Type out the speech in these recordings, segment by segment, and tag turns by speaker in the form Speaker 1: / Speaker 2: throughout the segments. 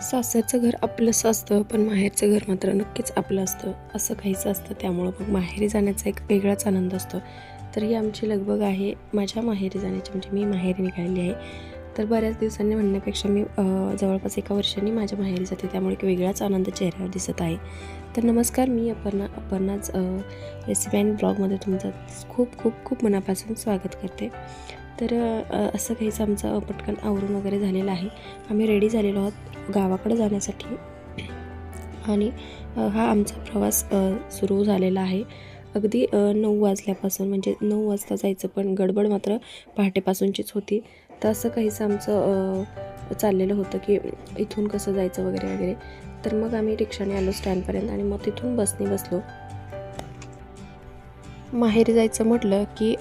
Speaker 1: सासरचं घर आपलंसं असतं पण माहेरचं घर मात्र नक्कीच आपलं असतं. असं काहीच असतं त्यामुळं मग माहेरी जाण्याचा एक वेगळाच आनंद असतो. तर ही आमची लगबग आहे माझ्या माहेरी जाण्याची म्हणजे मी माहेरी निघालेली आहे. तर बऱ्याच दिवसांनी म्हणण्यापेक्षा मी जवळपास एका वर्षांनी माझ्या माहेरी जाते. त्यामुळे एक वेगळाच आनंद चेहऱ्यावर दिसत आहे. तर नमस्कार मी अपर्णा अपर्णाच रेसिपी अँड ब्लॉगमध्ये तुमचं खूप खूप खूप मनापासून स्वागत करते. तर असं काहीच आमचं पटकन आवरून वगैरे झालेलं आहे. आम्ही रेडी झालेलो आहोत गावाकडे जाण्यासाठी. आणि हा आमचा प्रवास सुरू झालेला आहे. अगदी नऊ वाजल्यापासून म्हणजे नऊ वाजता जायचं पण गडबड मात्र पहाटेपासूनचीच होती. तर असं काहीच आमचं चाललेलं होतं की इथून कसं जायचं वगैरे वगैरे. तर मग आम्ही रिक्षाने आलो स्टँडपर्यंत आणि मग तिथून बसने बसलो. माहेर जायचं म्हटलं की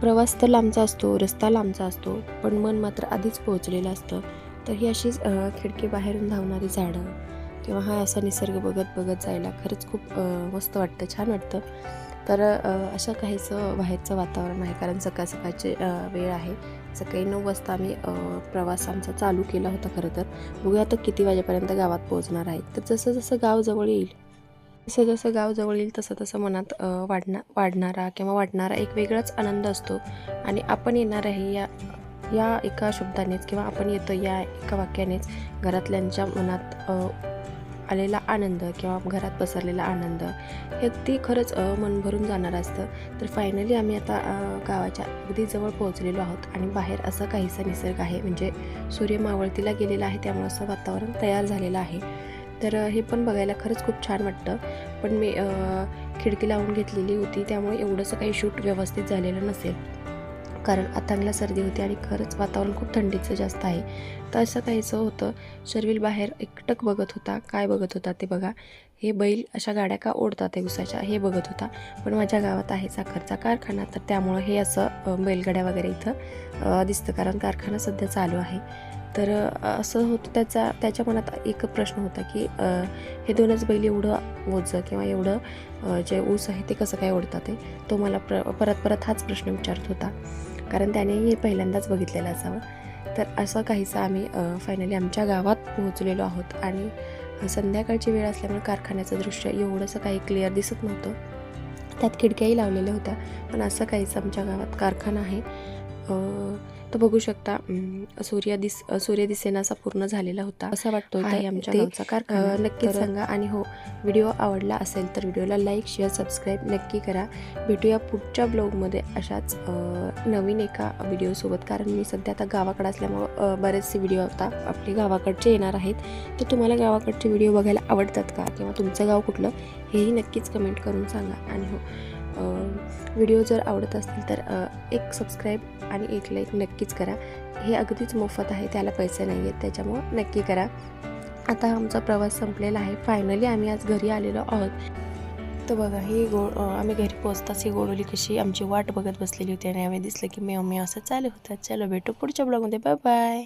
Speaker 1: प्रवास तर लांबचा असतो रस्ता लांबचा असतो पण मन मात्र आधीच पोहोचलेलं असतं. तर ही अशीच खिडकी बाहेरून धावणारी झाडं. किंवा हा असा निसर्ग बघत बघत जायला खरंच खूप मस्त वाटतं छान वाटतं. तर अशा काहीचं बाहेरचं वातावरण आहे कारण सकाळ सकाळची वेळ आहे. सकाळी नऊ वाजता आम्ही प्रवास आमचा चालू केला होता खरं तर. बघूया आता किती वाजेपर्यंत गावात पोहोचणार आहे. तर जसं जसं गाव जवळ येईल जसं जसं गाव जवळ येईल तसं तसं मनात वाढणार वाढणारा किंवा वाटणारा एक वेगळाच आनंद असतो. आणि आपण येणार आहे या या एका शब्दानेच किंवा आपण येतो या एका वाक्यानेच घरातल्यांच्या मनात आलेला आनंद किंवा घरात पसरलेला आनंद हे अगदी खरंच मन भरून जाणारं असतं. तर फायनली आम्ही आता गावाच्या अगदी जवळ पोहोचलेलो आहोत आणि बाहेर असं काहीसा निसर्ग आहे. म्हणजे सूर्य मावळतीला गेलेला आहे त्यामुळे असं वातावरण तयार झालेलं आहे. तर हे पण बघायला खरंच खूप छान वाटतं. पण मी खिडकी लावून घेतलेली होती त्यामुळे एवढंसं काही शूट व्यवस्थित झालेलं नसेल. कारण आतांगला सर्दी होती आणि खरंच वातावरण खूप थंडीचं जास्त आहे. तर असं काहीचं होतं शर्विल बाहेर एकटक बघत होता. काय बघत होता ते बघा. हे बैल अशा गाड्या का ओढतात आहे उसाच्या? हे बघत होता. पण माझ्या गावात आहे साखरचा कारखाना तर त्यामुळं हे असं बैलगाड्या वगैरे इथं दिसतं. कारण कारखाना सध्या चालू आहे. तर असं होतं त्याचा त्याच्या मनात एक प्रश्न होता की हे दोनच बैल एवढं ओझं किंवा एवढं जे ऊस आहे ते कसं काय ओढतात ते तो मला प्र परत परत हाच प्रश्न विचारत होता. कारण त्याने हे पहिल्यांदाच बघितलेलं असावं. तर असं काहीसं आम्ही फायनली आमच्या गावात पोहोचलेलो आहोत. आणि संध्याकाळची वेळ असल्यामुळे कारखान्याचं दृश्य एवढंसं काही क्लिअर दिसत नव्हतं. त्यात खिडक्याही लावलेल्या होत्या. पण असं काहीच आमच्या गावात कारखाना आहे. तर बघू शकता सूर्य दिस सूर्य दिसेनासा पूर्ण झालेला होता. असं वाटतो
Speaker 2: आहे
Speaker 1: आमच्या गावचा कारखाना.
Speaker 2: तर-
Speaker 1: सांगा. आणि हो व्हिडिओ आवडला असेल तर व्हिडिओला लाईक शेअर सबस्क्राईब नक्की करा. भेटूया पुढच्या ब्लॉगमध्ये अशाच नवीन एका व्हिडिओसोबत. कारण मी सध्या आता गावाकडे असल्यामुळं बरेचसे व्हिडिओ आता आपले गावाकडचे येणार आहेत. तर तुम्हाला गावाकडचे व्हिडिओ बघायला आवडतात का? किंवा तुमचं गाव कुठलं? हेही नक्कीच कमेंट करून सांगा. आणि हो व्हिडिओ जर आवडत असतील तर एक सबस्क्राईब आणि एक लाईक नक्कीच करा. हे अगदीच मोफत आहे त्याला पैसे नाही आहेत त्याच्यामुळं नक्की करा. आता आमचा प्रवास संपलेला आहे. फायनली आम्ही आज घरी आलेलो आहोत. तर बघा ही गो आम्ही घरी पोहोचताच ही गोडोली कशी आमची वाट बघत बसलेली होती आणि आम्ही दिसलं की मी मेव असं चालू होतं. चलो भेटू पुढच्या ब्लॉगमध्ये बाय बाय